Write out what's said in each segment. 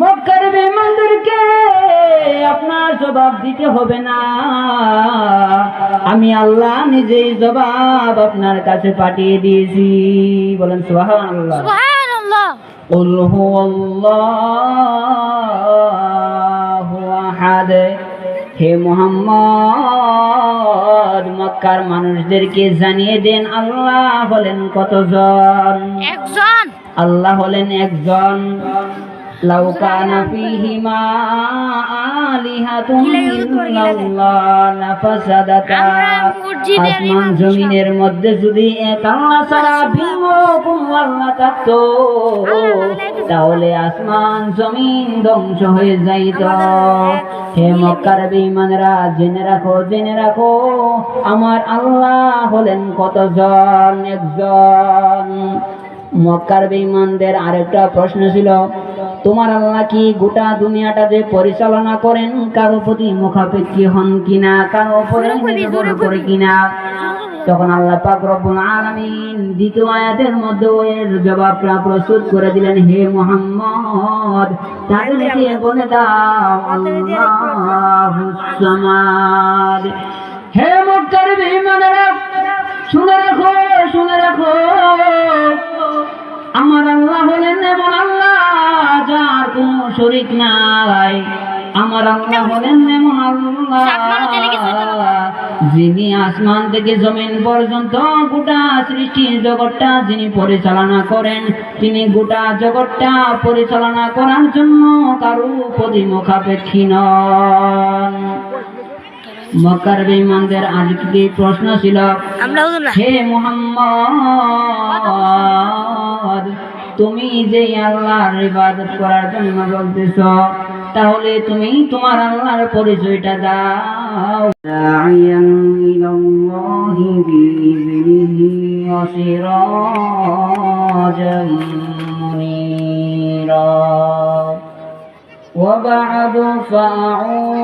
মক্কার বেমানদেরকে আপনার জবাব দিতে হবে না আমি আল্লাহ নিজেই জবাব আপনার কাছে পাঠিয়ে দিয়েছি বলেন সুবহানাল্লাহ সুবহানাল্লাহ قل هو الله أحد হে মোহাম্মদ মক্কার মানুষদেরকে জানিয়ে দেন আল্লাহ হলেন কতজন একজন আল্লাহ হলেন একজন লাউকানা ফিহিমা আলিহাতুম ইল্লাল্লাহ লাফাসাদাতা আমরা মসজিদের আসমান জমিনের মধ্যে যদি এক আল্লাহ ছাড়া ভিন্ন কোন আল্লাহ থাকতো তাহলে আসমান জমিন ধ্বংস হয়ে যাইত। হে মক্কার বেঈমানেরা জেনে রাখো জেনে রাখো আমার আল্লাহ হলেন কতজন একজন। মক্কার বেঈমানদের আরেকটা প্রশ্ন ছিল তোমার আল্লাহ কি গোটা দুনিয়াটা যে পরিচালনা করেন? কারও প্রতি মুখাপেক্ষী হন কিনা কারও উপরে নির্ভর করে কিনা? তখন আল্লাহ পাক রব্বুল আলামিন দ্বিতীয় আয়াতের মধ্যে এর জবাবটা প্রস্তুত করে দিলেন হে মোহাম্মদ তাদেরকে বলে দাও আল্লাহুস সামাদ। হে বেঈমানেরা শুনে রাখো শুনে রাখো। আমার আল্লাহ হলেন এমন আল্লাহ যার কোন শরিক নাই। আমার আল্লাহ হলেন এমন আল্লাহ যিনি আসমান থেকে জমিন পর্যন্ত গোটা সৃষ্টি জগৎটা যিনি পরিচালনা করেন তিনি গোটা জগৎটা পরিচালনা করার জন্য কারও প্রতি মুখাপেক্ষী নন। মক্কার বেঈমানদের আরেকটি প্রশ্ন ছিল হে মোহাম্মদ তুমি যে আল্লাহর ইবাদত করার জন্য বলতেছ তাহলে তুমি তোমার আল্লাহর পরিচয়টা দাও। وبعد فأعوذ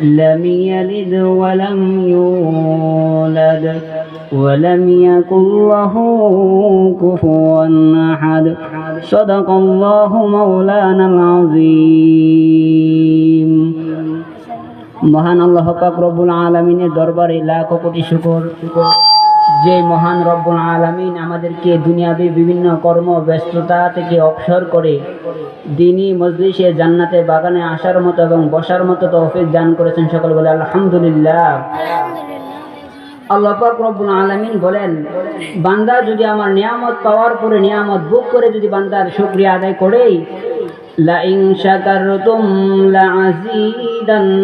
لم يلد ولم يولد ولم يكن له كفوا أحد صدق الله مولانا العظيم মহান আল্লাহ পাক রব্বুল আলমিনের দরবারে লাখ কোটি শুকর যে মহান রব্বুল আলমিন আমাদেরকে দুনিয়াবি বিভিন্ন কর্ম, ব্যস্ততা থেকে অবসর করে দিনই মজলিসে জান্নাতে বাগানে আসার মতো এবং বসার মতো তৌফিক দান করেছেন সকল বলে আলহামদুলিল্লাহ। আল্লাহ পাক রব্বুল আলামিন বলেন, বান্দা যদি আমার নিয়ামত পাওয়ার পরে নিয়ামত বুক করে যদি বান্দার শুক্রিয়া আদায় করে লা ইন শাকারতুম লা আযীদান্নাকুম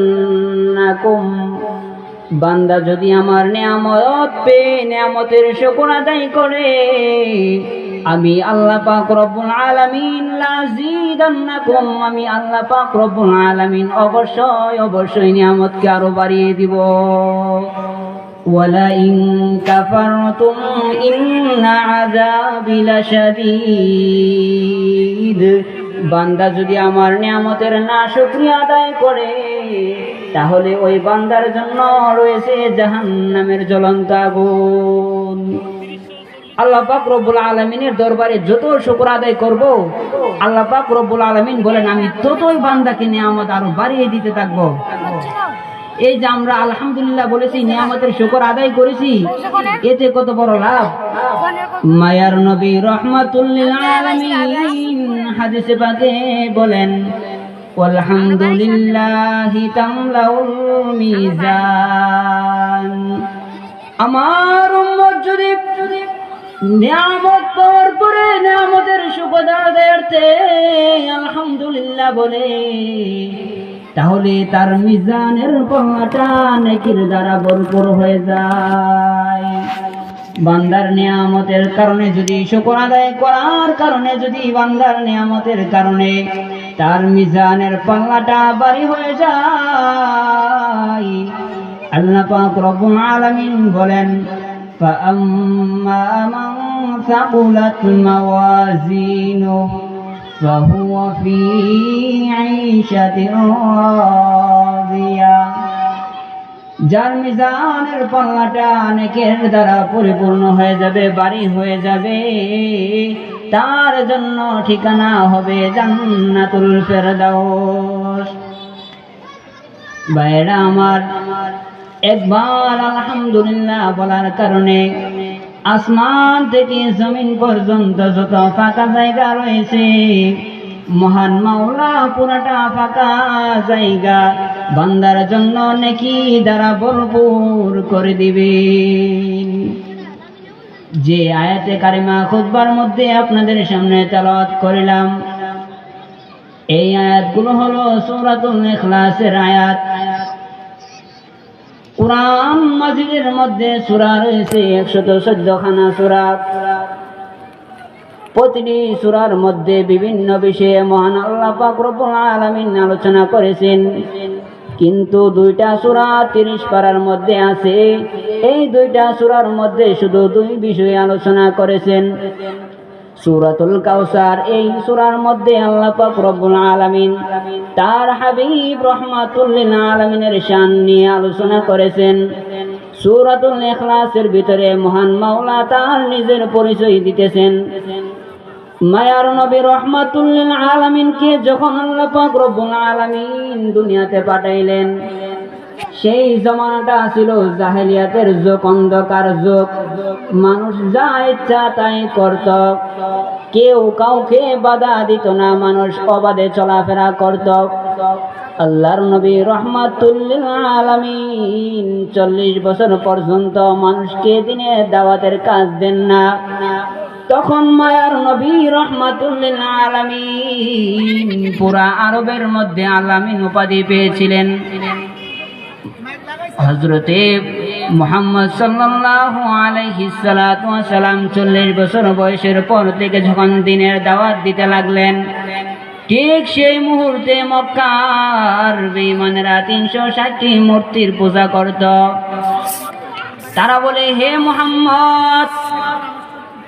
বান্দা যদি আমার নিয়ামত পেয়ে নিয়ামতের শুকর আদায় করে আমি আল্লাহ পাক রব্বুল আলামিন লাযীদান্নাকুম আমি আল্লাহ পাক রব্বুল আলামিন অবশ্যই অবশ্যই নিয়ামতকে আরো বাড়িয়ে দিব ولئن كفرتم إن عذابي لشديد বান্দা যদি আমার নিয়ামতের না শুক্রিয়া আদায় করে, তাহলে ওই বান্দার জন্য রয়েছে জাহান নামের জ্বলন্ত আগুন। আল্লাহ পাক রব্বুল আলমিনের দরবারে যত শুক্র আদায় করব, আল্লাহ পাক রব্বুল আলমিন বলেন, আমি ততই বান্দাকে নিয়ামত আরও বাড়িয়ে দিতে থাকব। এই যে আমরা আলহামদুলিল্লাহ বলেছি, নিয়ামতের শুকর আদায় করেছি, এতে কত বড় লাভ? মায়ার নবী রহমাতুল্লিল হাদিসে পাকে বলেন আলহামদুলিল্লাহি তামলাউল মিজান। আমার যদি নিয়ামত পাওয়ার পরে নিয়ামতের শুকদারদেরতে আলহামদুলিল্লাহ বলে তাহলে তার মিজানের পাটা নেকির দ্বারা ভরপুর হয়ে যায় বান্দার নিয়ামতের কারণে যদি শুকর আদায় করার কারণে যদি বান্দার নিয়ামতের কারণে তার মিজানের পাল্লাটা বাড়ি হয়ে যায় আল্লাহ পাক রব্বুল আলামিন বলেন فأما من ثقلت موازينه فهو في عيشة راضية যার মিজানের পাল্লাটা অনেকের দ্বারা পরিপূর্ণ হয়ে যাবে বাড়ি হয়ে যাবে তার জন্য ঠিকানা হবে জান্নাতুল ফেরদাউস বাইরা আমার একবার আলহামদুলিল্লাহ বলার কারণে আসমান থেকে জমিন পর্যন্ত যত ফাঁকা জায়গা রয়েছে, মহান মাওলা পুরাটা ফাঁকা জায়গা। বান্দার জন্য নাকি দ্বারা ভরপুর করে দিবে। যে আয়াতে কারিমা খুতবার মধ্যে আপনাদের সামনে তেলাওয়াত করিলাম, এই আয়াতগুলো হলো সূরাতুল ইখলাসের আয়াত। কোরআন মাজিদের মধ্যে সূরা রয়েছে একশত খানা সূরা। প্রতিটি সূরার মধ্যে বিভিন্ন বিষয়ে মহান আল্লাহ পাক রব্বুল আলামিন আলোচনা করেছেন। কিন্তু দুইটা সূরা তিরিশ পারার মধ্যে আছে। এই দুইটা সূরার মধ্যে শুধু দুই বিষয়ে আলোচনা করেছেন। সূরাতুল কাউসার এই সূরার মধ্যে আল্লাহ পাক রব্বুল আলামিন তার হাবিব রহমাতুল লিল আলামিনের শান নিয়ে আলোচনা করেছেন। সূরাতুল ইখলাসের ভিতরে মহান মাওলা তার নিজের পরিচয় দিতেছেন। মায়ার নবী রহমাতুল লিল আলামিনকে যখন আল্লাহ পাক রব্বুল আলামিন দুনিয়াতে পাঠাইলেন সেই জমানাটা ছিল জাহেলিয়াতের যোগ, অন্ধকার যোগ। মানুষ যা ইচ্ছা তাই করত। কেউ কাউকে বাধা দিত না, মানুষ অবাধে চলাফেরা করত। আল্লাহর নবী রহমাতুল্লিল আলামিন চল্লিশ বছর পর্যন্ত মানুষকে দিনে দাওয়াতের কাজ দেন না। তখন মায়ার নবী রহমাতুল্লিল আলামিন পুরা আরবের মধ্যে আলামিন উপাধি পেয়েছিলেন। হজরতে মোহাম্মদ সাল্লাল্লাহু আলাইহি সালাতু সালাম চল্লিশ বছর বয়সের পর থেকে যখন দিনের দাওয়াত দিতে লাগলেন, ঠিক সেই মুহূর্তে মক্কার বেঈমানেরা তিনশো ষাটটি মূর্তির পূজা করত। তারা বলে, হে মোহাম্মদ,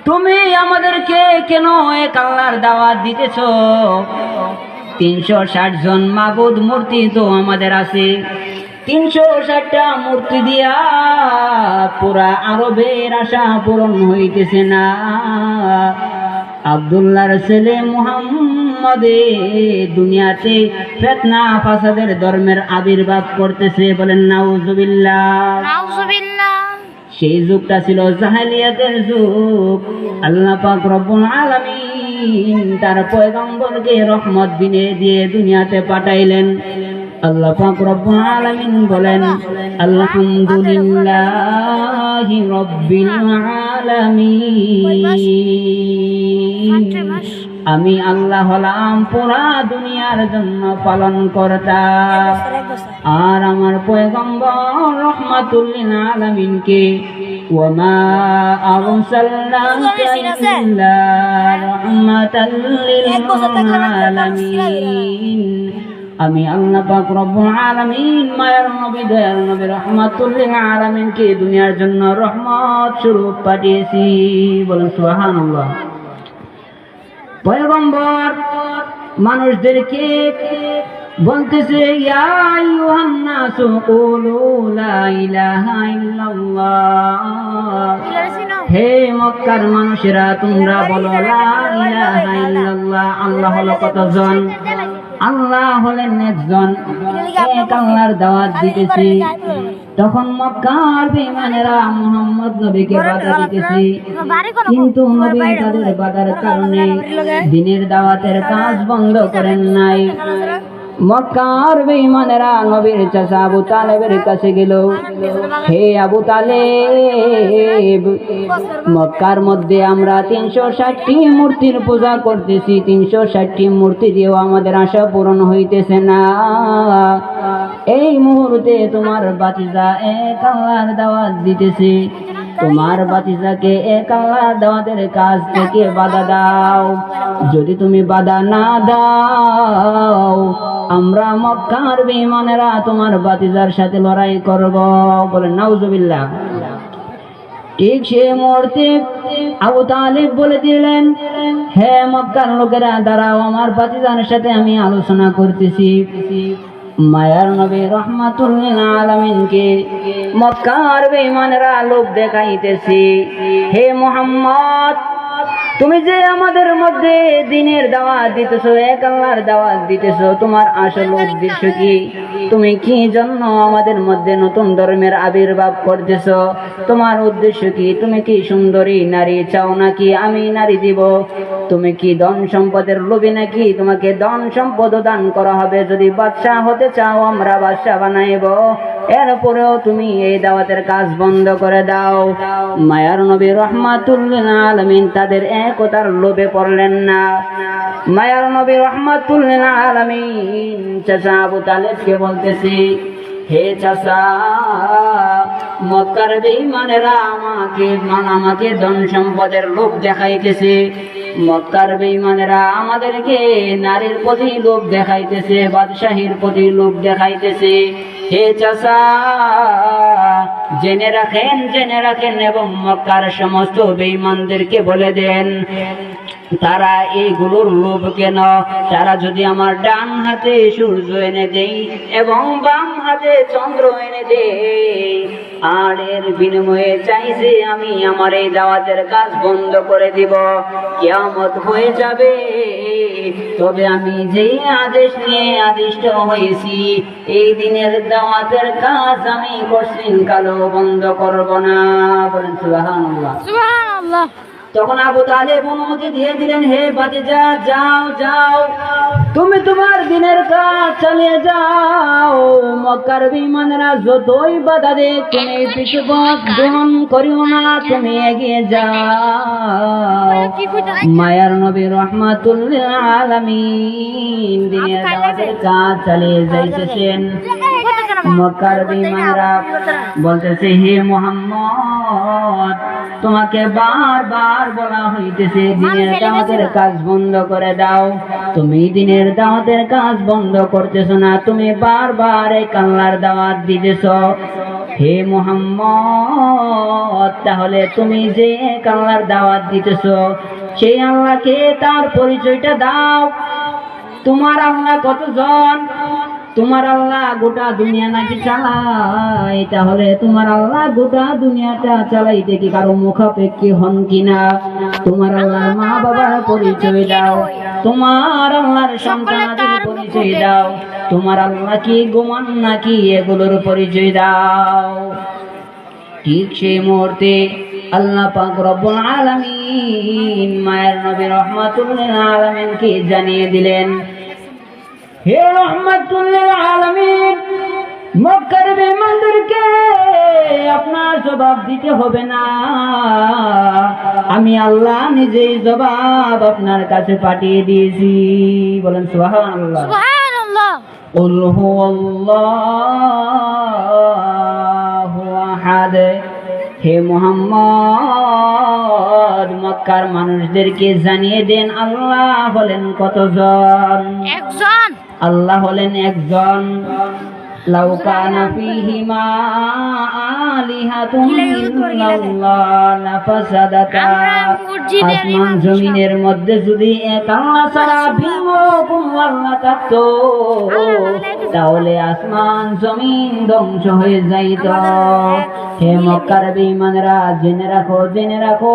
তুমি আমাদেরকে কেন এক আল্লাহর দাওয়াত দিতেছ? তিনশো ষাট জন মাবুদ মূর্তি তো আমাদের আছে। তিনশো ষাটটা মূর্তি দিয়া পুরা আরবের আশা পূরণ হইতেছে না। আবদুল্লাহর ছেলে মুহাম্মদে দুনিয়াতে ফেতনা ফাসাদের ধর্মের আবির্ভাব করতেছে বলেন নাউজুবিল্লাহ। নাউজুবিল্লাহ। সেই যুগটা ছিল জাহালিয়াতের যুগ। আল্লাহ পাক রব্বুল আলামিন তার পয়গম্বরকে রহমত দিনে দিয়ে দুনিয়াতে পাঠাইলেন। আল্লাহ পাক রব্বুল আলামিন বলেন আলহামদুলিল্লাহি রাব্বিল আলামিন। আমি আল্লাহ হলাম পুরা দুনিয়ার জন্য পালন করতা আর আমার পয়গম্বর রহমাতুল্লিল আলামিনকে আরসালনাকা ইল্লা রাহমাতাল লিল আলামিন। আমি আল্লাহ পাক রব্বুল আলামিন, মায়ের নবী, দয়াল নবী রহমাতুল্লিল আলামিনকে দুনিয়ার জন্য রহমত স্বরূপ পাঠিয়েছি। বলেন সুবহানাল্লাহ। পয়গম্বর, মানুষদেরকে বলতেছে, ইয়া আইয়ুহান নাসু কুলু লা ইলাহা ইল্লাল্লাহ। হে মক্কার মানুষেরা, তোমরা বলো, লা ইলাহা ইল্লাল্লাহ, আল্লাহ হলো কতজন? আল্লাহ হলেন একজন। এক আল্লাহর দাওয়াত দিতেছি। তখন মক্কার বেঈমানেরা মুহাম্মদ নবীকে বাধা দিতেছি। কিন্তু নবী তাদের বাধার কারণে দিনের দাওয়াতের কাজ বন্ধ করেন নাই। মক্কার বেঈমানেরা নবীর চাচা আবু তালেবের কাছে গেল। হে আবু তালেব, মক্কার মধ্যে আমরা তিনশো ষাটটি মূর্তির পূজা করতেছি। তিনশো ষাটটি মূর্তি দিয়েও আমাদের আশা পূরণ হইতেছে না। এই মুহূর্তে তোমার বাতিজা এক দাওয়াত দিতেছে। তোমার বাতিজাকে এক আল্লাহর দাওয়াতের কাজ থেকে বাধা দাও। যদি তুমি বাধা না দাও, আমরা মক্কার বিমানেরা তোমার বাতিজার সাথে লড়াই করব। বলে নাউজুবিল্লাহ। ঠিক সে মুহূর্তে আবু তালিব বলে দিলেন, হে মক্কার লোকেরা, দাঁড়াও, আমার বাতিজানের সাথে আমি আলোচনা করতেছি। মায়ার নবী রহমাতুল্লিল আলমিনকে মক্কার বেঈমানেরা লোভ দেখাইতেছি। হে মোহাম্মদ তুমি যে আমাদের মধ্যে দিনের দাওয়াত দিতেছো, এক আল্লাহর দাওয়াত দিতেছো, তোমার আসল উদ্দেশ্য কি? তুমি কি জন্য আমাদের মধ্যে নতুন ধর্মের আবির্ভাব করতেছ তোমার উদ্দেশ্য কি? তুমি কি সুন্দরী নারী চাও নাকি আমি নারী দিব? তুমি কি ধন সম্পদের লোভী নাকি? তোমাকে ধন সম্পদ দান করা হবে, যদি বাদশাহ হতে চাও, আমরা বাদশাহ বানাইব। এরপরেও তুমি এই দাওয়াতের কাজ বন্ধ করে দাও। মায়ার নবী রহমাতুল্লিল আলমিন তাদের একতার লোভে পড়লেন না। মায়ার নবী রহমাতুল্লিল আলমিন চাচা আবু তালেবকে বলতেছি, হে চাচা, মক্কার বেঈমানেরা আমাকে আমাকে ধন সম্পদের লোভ দেখাইতেছে। মক্কার বেঈমানেরা আমাদেরকে নারীর প্রতি লোভ দেখাইতেছে, বাদশাহীর প্রতি লোভ দেখাইতেছে। হে জেনে রাখেন জেনে রাখেন এবং মক্কার সমস্ত বেঈমানদেরকে বলে দেন। তারা এইগুলোর লোভ কেন? তারা যদি আমার ডান হাতে সূর্য এনে দেই এবং বাম হাতে চন্দ্র এনে দেই আর এর বিনিময়ে চাইছে আমি আমার এই দাওয়াতের কাজ বন্ধ করে দিব। কিয়ামত হয়ে যাবে। তবে আমি যেই আদেশ নিয়ে আদিষ্ট হয়েছি, এই দিনের দাওয়াতের কাজ আমি কঠিন কালো বন্ধ করব না। বলেন সুবহানাল্লাহ। তখন আবু তালেব অনুমতি দিয়ে দিলেন, হে বাতিজা যাও যাও। তুমি তোমার দিনের কাজ চালিয়ে যাও। মক্কার বিমানেরা যতই বাধা দে তুমি পিছু পথ গ্রহণ করিও না, তুমি এগিয়ে যাও। মায়ার নবী রহমাতুল্লিল আলামিন দিনের কাজ চালিয়ে যাইতেছেন। মক্কার বিমানরা বলতেছে হে মোহাম্মদ তোমাকে বারবার বলা হইতেছে দিনের দাওয়াতের কাজ বন্ধ করে দাও। তুমি দিনের দাওয়াতের কাজ বন্ধ করতেছো না তুমি বারবার এই কাল্লার দাওয়াত দিতেছ। হে মোহাম্মদ তাহলে তুমি যে কাল্লার দাওয়াত দিতেছ সেই আল্লাহকে তার পরিচয়টা দাও। তোমার আল্লাহ কতজন? তোমার আল্লাহ গোটা দুনিয়া নাকি চালায়? তাহলে তোমার আল্লাহ গোটা দুনিয়াটা চালাইতে কি কারও মুখাপেক্ষি হন কিনা? তোমার আল্লাহ মা বাবার পরিচয় দাও। তোমার আল্লাহর সন্তানাদের পরিচয় দাও। তোমার আল্লাহ কি গোমান নাকি এগুলোর পরিচয় দাও? ঠিক সেই মুহূর্তে আল্লাহ পাক রব্বুল আলামিন মায়ের নবী রহমাতুল্লিল আলামিনকে জানিয়ে দিলেন হে রহমাতুল্লিল আলামিন মক্কার বেঈমানদেরকে আপনার জবাব দিতে হবে না আমি আল্লাহ নিজেই জবাব আপনার কাছে পাঠিয়ে দিয়েছি বলেন সুবহানাল্লাহ সুবহানাল্লাহ قل هو الله أحد হে মোহাম্মদ মক্কার মানুষদেরকে জানিয়ে দেন আল্লাহ হলেন কতজন? একজন। আল্লাহ হলেন একজন। লাউ কানা ফীহিমা আলিহাতুন ইল্লাল্লাহ লাফাসাদাতা আসমান জমিনের মধ্যে যদি এক আল্লাহ ছাড়া ভিন্ন কোনো আল্লাহ থাকতো তাহলে আসমান জমিন ধ্বংস হয়ে যাইত। হে মক্কার বেঈমানরা জেনে রাখো জেনে রাখো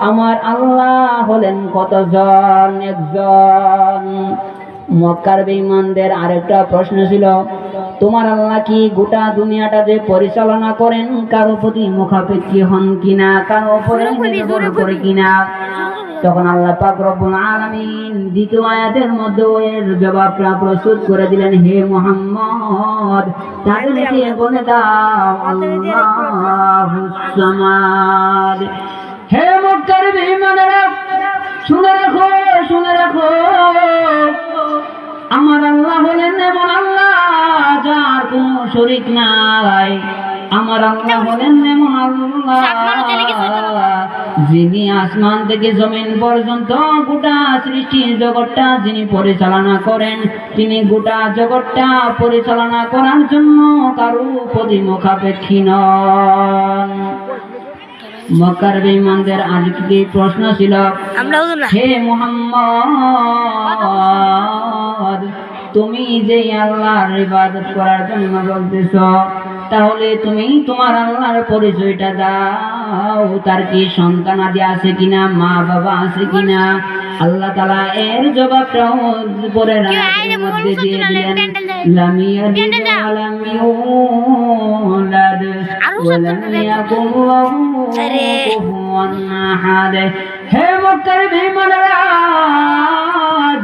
আমার আল্লাহ হলেন কতজন একজন? মক্কার বেঈমানদের আরেকটা প্রশ্ন ছিল তোমার আল্লাহ কি গোটা দুনিয়াটা যে পরিচালনা করেন? কারও প্রতি মুখাপেক্ষি হন কিনা কারও উপরে নির্ভর করে কিনা? তখন আল্লাহ পাক রব্বুল আলামিন দ্বিতীয় আয়াতের মধ্যে এর জবাবটা প্রস্তুত করে দিলেন হে মুহাম্মদ তাদেরকে বলে দাও আল্লাহুস সামাদ। হে শুনে রাখো শুনে রাখো। শরিক নাই। আমার আল্লাহ হলেন এমন আল্লাহ। যিনি আসমান থেকে জমিন পর্যন্ত গোটা সৃষ্টি জগৎটা যিনি পরিচালনা করেন তিনি গোটা জগৎটা পরিচালনা করার জন্য কারও প্রতি মুখাপেক্ষী নন। মক্কার বেঈমানদের আজকে প্রশ্ন ছিল? হে মোহাম্মদ তুমি যে আল্লাহর ইবাদত করার জন্য বলতেছ তাহলে তুমি তোমার আল্লাহর পরিচয়টা দাও। তার কি সন্তান আদি আছে কিনা মা বাবা আছে কিনা? আল্লাহ তালা এর জবাবটাও পরে রাতের মধ্যে দিয়ে দিলেন লাম ইয়ালিদ ওয়ালাম ইউলাদ ওয়ালাম কুফুয়ান আহাদ। হে মক্কার বেঈমানেরা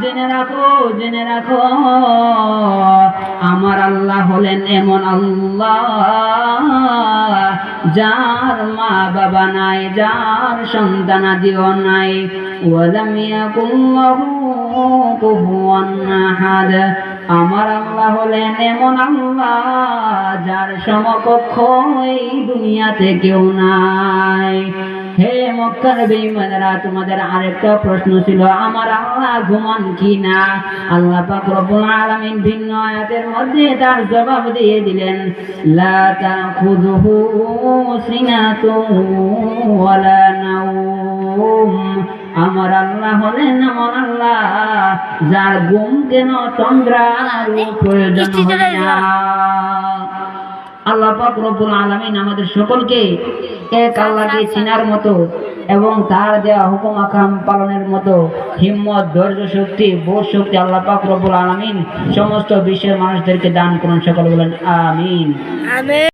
জেনে রাখো জেনে রাখো। আমার আল্লাহ হলেন এমন আল্লাহ, যার মা বাবা নাই, যার সন্তান আদিও নাই। আমার আল্লাহ হলেন এমন আল্লাহ, যার সমকক্ষ এই দুনিয়াতে কেউ নাই। হে মক্কার বেঈমানেরা তোমাদের আরেকটা প্রশ্ন ছিল আমার আল্লাহ ঘুমান কি না আল্লাহ পাক রব্বুল আলামিন ভিন্ন আয়াতের মধ্যে তার জবাব দিয়ে দিলেন লা তাখুযুহু সিনাতুন ওয়ালা নাওম। আমার আল্লাহ হলেন এমন আল্লাহ যার ঘুম কেন তন্দ্রার প্রয়োজন হয় না। আল্লাহ পাক রব্বুল আলামিন আমাদের সকলকে এক আল্লাহকে চিনার মতো এবং তার দেওয়া হুকুম আকাম পালনের মতো হিম্মত, ধৈর্য, শক্তি, বোধ শক্তি আল্লাহ পাক রব্বুল আলামিন সমস্ত বিশ্বের মানুষদেরকে দান করুন। সকল বলেন আমিন।